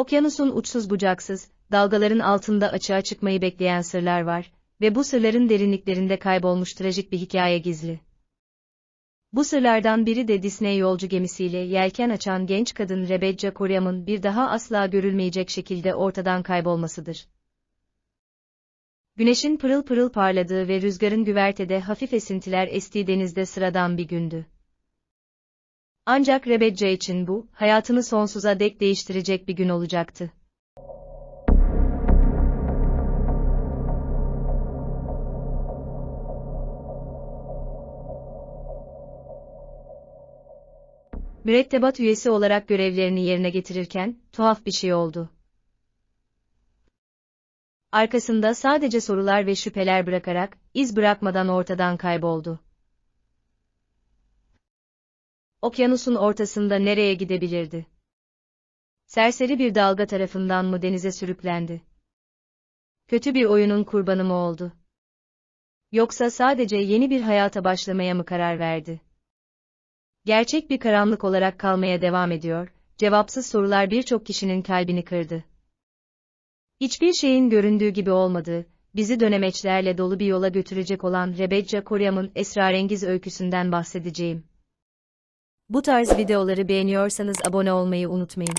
Okyanusun uçsuz bucaksız, dalgaların altında açığa çıkmayı bekleyen sırlar var ve bu sırların derinliklerinde kaybolmuş trajik bir hikaye gizli. Bu sırlardan biri de Disney yolcu gemisiyle yelken açan genç kadın Rebecca Koryam'ın bir daha asla görülmeyecek şekilde ortadan kaybolmasıdır. Güneşin pırıl pırıl parladığı ve rüzgarın güvertede hafif esintiler estiği denizde sıradan bir gündü. Ancak Rebecca için bu, hayatını sonsuza dek değiştirecek bir gün olacaktı. Mürettebat üyesi olarak görevlerini yerine getirirken, tuhaf bir şey oldu. Arkasında sadece sorular ve şüpheler bırakarak, iz bırakmadan ortadan kayboldu. Okyanusun ortasında nereye gidebilirdi? Serseri bir dalga tarafından mı denize sürüklendi? Kötü bir oyunun kurbanı mı oldu? Yoksa sadece yeni bir hayata başlamaya mı karar verdi? Gerçek bir karanlık olarak kalmaya devam ediyor, cevapsız sorular birçok kişinin kalbini kırdı. Hiçbir şeyin göründüğü gibi olmadığı, bizi dönemeçlerle dolu bir yola götürecek olan Rebecca Koryam'ın esrarengiz öyküsünden bahsedeceğim. Bu tarz videoları beğeniyorsanız abone olmayı unutmayın.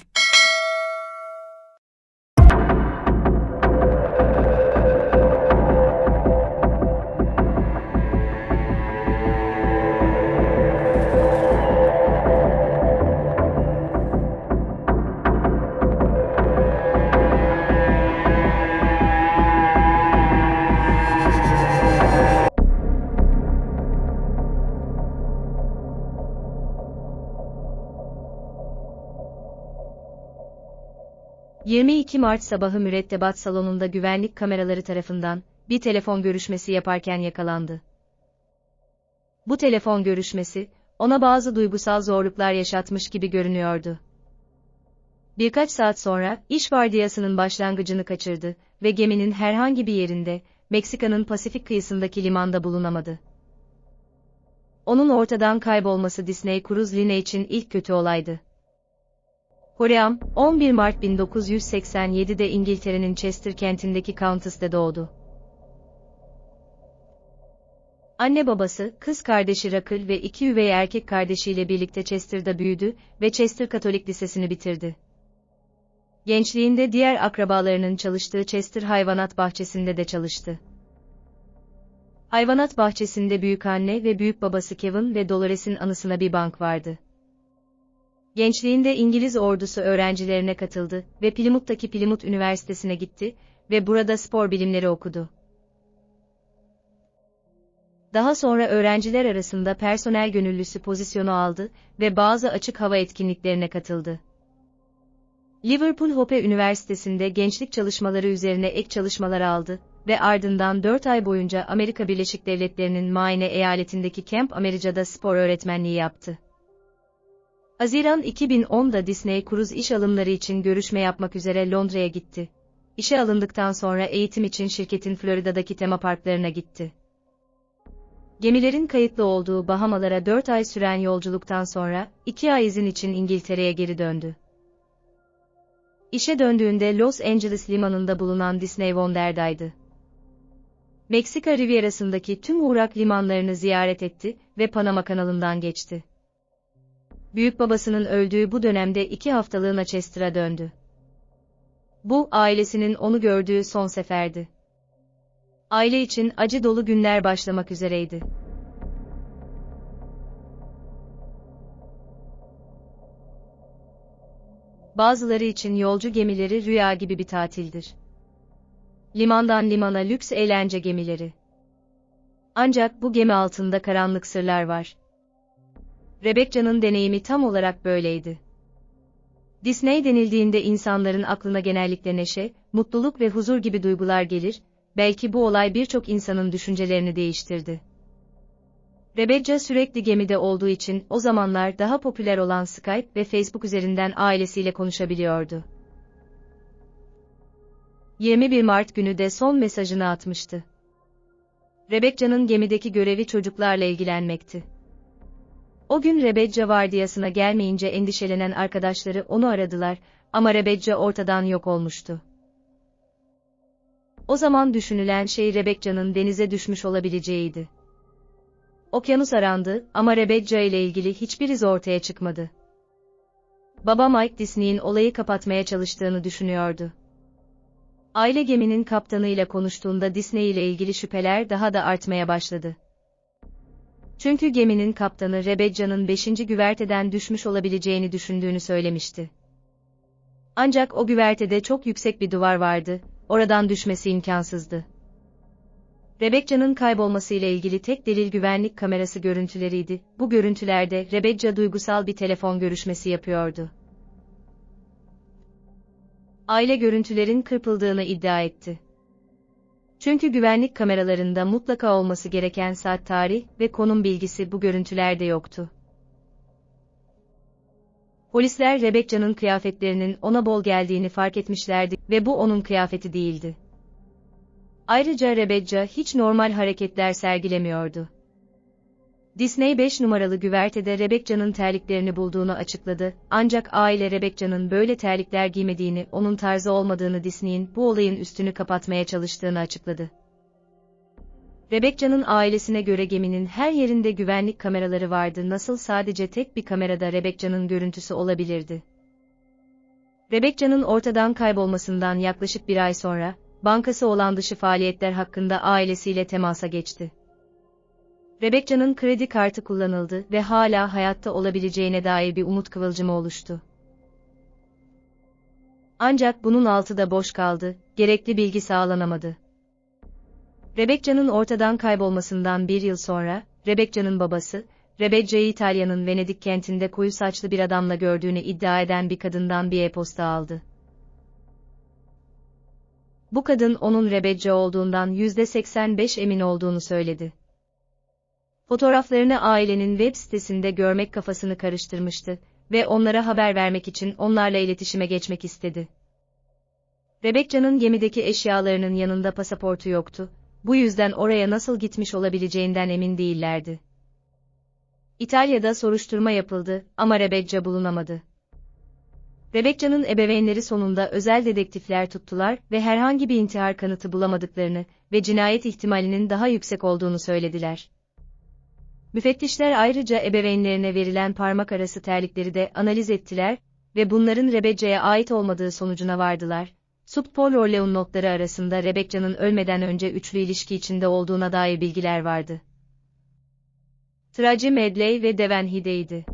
...22 Mart sabahı mürettebat salonunda güvenlik kameraları tarafından bir telefon görüşmesi yaparken yakalandı. Bu telefon görüşmesi, ona bazı duygusal zorluklar yaşatmış gibi görünüyordu. Birkaç saat sonra, iş vardiyasının başlangıcını kaçırdı ve geminin herhangi bir yerinde, Meksika'nın Pasifik kıyısındaki limanda bulunamadı. Onun ortadan kaybolması Disney Cruise Line için ilk kötü olaydı. Koream, 11 Mart 1987'de İngiltere'nin Chester kentindeki Countess'te doğdu. Anne babası, kız kardeşi Rakıl ve iki üvey erkek kardeşiyle birlikte Chester'da büyüdü ve Chester Katolik Lisesi'ni bitirdi. Gençliğinde diğer akrabalarının çalıştığı Chester Hayvanat Bahçesi'nde de çalıştı. Hayvanat bahçesinde büyük anne ve büyük babası Kevin ve Dolores'in anısına bir bank vardı. Gençliğinde İngiliz ordusu öğrencilerine katıldı ve Plymouth'taki Plymouth Üniversitesi'ne gitti ve burada spor bilimleri okudu. Daha sonra öğrenciler arasında personel gönüllüsü pozisyonu aldı ve bazı açık hava etkinliklerine katıldı. Liverpool Hope Üniversitesi'nde gençlik çalışmaları üzerine ek çalışmalar aldı ve ardından 4 ay boyunca Amerika Birleşik Devletleri'nin Maine eyaletindeki Camp America'da spor öğretmenliği yaptı. Haziran 2010'da Disney Cruise iş alımları için görüşme yapmak üzere Londra'ya gitti. İşe alındıktan sonra eğitim için şirketin Florida'daki tema parklarına gitti. Gemilerin kayıtlı olduğu Bahamalara 4 ay süren yolculuktan sonra, 2 ay izin için İngiltere'ye geri döndü. İşe döndüğünde Los Angeles limanında bulunan Disney Wonder'daydı. Meksika Rivierası'ndaki tüm uğrak limanlarını ziyaret etti ve Panama kanalından geçti. Büyük babasının öldüğü bu dönemde iki haftalığına Chester'a döndü. Bu, ailesinin onu gördüğü son seferdi. Aile için acı dolu günler başlamak üzereydi. Bazıları için yolcu gemileri rüya gibi bir tatildir. Limandan limana lüks eğlence gemileri. Ancak bu gemi altında karanlık sırlar var. Rebecca'nın deneyimi tam olarak böyleydi. Disney denildiğinde insanların aklına genellikle neşe, mutluluk ve huzur gibi duygular gelir, belki bu olay birçok insanın düşüncelerini değiştirdi. Rebecca sürekli gemide olduğu için o zamanlar daha popüler olan Skype ve Facebook üzerinden ailesiyle konuşabiliyordu. 21 Mart günü de son mesajını atmıştı. Rebecca'nın gemideki görevi çocuklarla ilgilenmekti. O gün Rebecca vardiyasına gelmeyince endişelenen arkadaşları onu aradılar, ama Rebecca ortadan yok olmuştu. O zaman düşünülen şey Rebecca'nın denize düşmüş olabileceğiydi. Okyanus arandı ama Rebecca ile ilgili hiçbir iz ortaya çıkmadı. Baba Mike Disney'in olayı kapatmaya çalıştığını düşünüyordu. Aile geminin kaptanıyla konuştuğunda Disney ile ilgili şüpheler daha da artmaya başladı. Çünkü geminin kaptanı Rebecca'nın 5. güverteden düşmüş olabileceğini düşündüğünü söylemişti. Ancak o güvertede çok yüksek bir duvar vardı, oradan düşmesi imkansızdı. Rebecca'nın kaybolmasıyla ilgili tek delil güvenlik kamerası görüntüleriydi. Bu görüntülerde Rebecca duygusal bir telefon görüşmesi yapıyordu. Aile görüntülerin kırpıldığını iddia etti. Çünkü güvenlik kameralarında mutlaka olması gereken saat tarih ve konum bilgisi bu görüntülerde yoktu. Polisler Rebecca'nın kıyafetlerinin ona bol geldiğini fark etmişlerdi ve bu onun kıyafeti değildi. Ayrıca Rebecca hiç normal hareketler sergilemiyordu. Disney 5 numaralı güvertede Rebecca'nın terliklerini bulduğunu açıkladı, ancak aile Rebecca'nın böyle terlikler giymediğini, onun tarzı olmadığını Disney'in bu olayın üstünü kapatmaya çalıştığını açıkladı. Rebecca'nın ailesine göre geminin her yerinde güvenlik kameraları vardı nasıl sadece tek bir kamerada Rebecca'nın görüntüsü olabilirdi. Rebecca'nın ortadan kaybolmasından yaklaşık bir ay sonra, bankası olan dışı faaliyetler hakkında ailesiyle temasa geçti. Rebecca'nın kredi kartı kullanıldı ve hala hayatta olabileceğine dair bir umut kıvılcımı oluştu. Ancak bunun altı da boş kaldı, gerekli bilgi sağlanamadı. Rebecca'nın ortadan kaybolmasından bir yıl sonra, Rebecca'nın babası, Rebecca'yı İtalya'nın Venedik kentinde koyu saçlı bir adamla gördüğünü iddia eden bir kadından bir e-posta aldı. Bu kadın onun Rebecca olduğundan %85 emin olduğunu söyledi. Fotoğraflarını ailenin web sitesinde görmek kafasını karıştırmıştı ve onlara haber vermek için onlarla iletişime geçmek istedi. Rebecca'nın gemideki eşyalarının yanında pasaportu yoktu, bu yüzden oraya nasıl gitmiş olabileceğinden emin değillerdi. İtalya'da soruşturma yapıldı ama Rebecca bulunamadı. Rebecca'nın ebeveynleri sonunda özel dedektifler tuttular ve herhangi bir intihar kanıtı bulamadıklarını ve cinayet ihtimalinin daha yüksek olduğunu söylediler. Müfettişler ayrıca ebeveynlerine verilen parmak arası terlikleri de analiz ettiler ve bunların Rebecca'ya ait olmadığı sonucuna vardılar. Subpol Orleon notları arasında Rebecca'nın ölmeden önce üçlü ilişki içinde olduğuna dair bilgiler vardı. Traci Medley ve Deven Hideydi.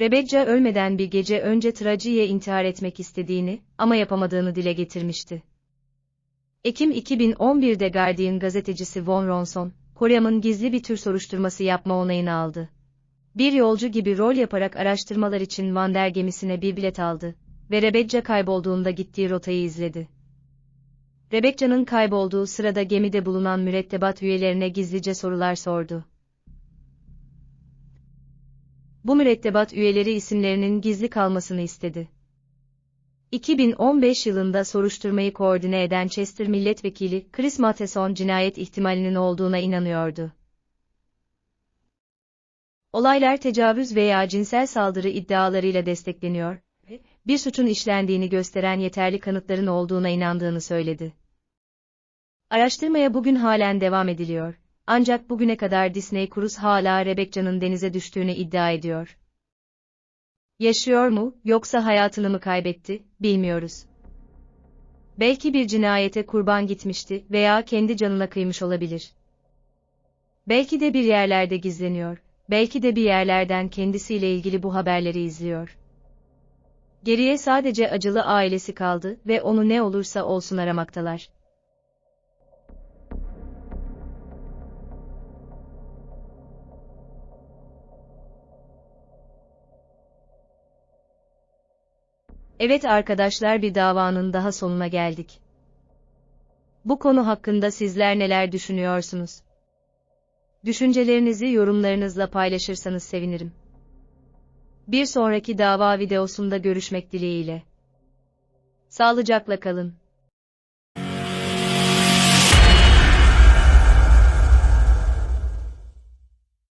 Rebecca ölmeden bir gece önce Traci'ye intihar etmek istediğini ama yapamadığını dile getirmişti. Ekim 2011'de Guardian gazetecisi Von Ronson, Koryam'ın gizli bir tür soruşturması yapma onayını aldı. Bir yolcu gibi rol yaparak araştırmalar için Van der gemisine bir bilet aldı ve Rebecca kaybolduğunda gittiği rotayı izledi. Rebecca'nın kaybolduğu sırada gemide bulunan mürettebat üyelerine gizlice sorular sordu. Bu mürettebat üyeleri isimlerinin gizli kalmasını istedi. 2015 yılında soruşturmayı koordine eden Chester milletvekili Chris Matheson cinayet ihtimalinin olduğuna inanıyordu. Olaylar tecavüz veya cinsel saldırı iddialarıyla destekleniyor ve bir suçun işlendiğini gösteren yeterli kanıtların olduğuna inandığını söyledi. Araştırmaya bugün halen devam ediliyor. Ancak bugüne kadar Disney Cruise hala Rebecca'nın denize düştüğünü iddia ediyor. Yaşıyor mu, yoksa hayatını mı kaybetti, bilmiyoruz. Belki bir cinayete kurban gitmişti veya kendi canına kıymış olabilir. Belki de bir yerlerde gizleniyor, belki de bir yerlerden kendisiyle ilgili bu haberleri izliyor. Geriye sadece acılı ailesi kaldı ve onu ne olursa olsun aramaktalar. Evet arkadaşlar bir davanın daha sonuna geldik. Bu konu hakkında sizler neler düşünüyorsunuz? Düşüncelerinizi yorumlarınızla paylaşırsanız sevinirim. Bir sonraki dava videosunda görüşmek dileğiyle. Sağlıcakla kalın.